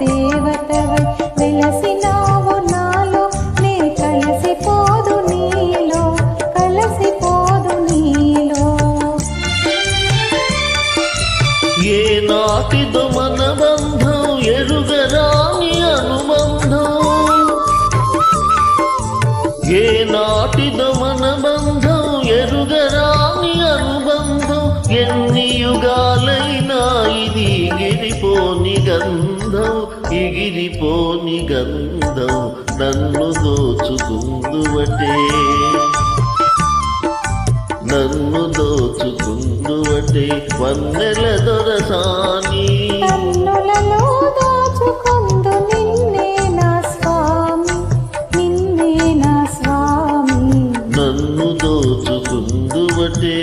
దేవతవై వెలసినావు నాలో. నే కలిసిపోదు నీలో కలిసిపోదు నీలో. ఏ నాటిదో మన బంధం ఎరుగరాని అనుబంధం. ఏ నాటిదో మన బంధం ఎరుగరాని ఎన్ని యుగా నీగిరిపోని గంధం ఇగిరిపోని గంధం నన్ను దోచుకుందువటే నన్ను దోచుకుందువటే వన్నెల దొరసాని నన్ను దోచుకుందువటే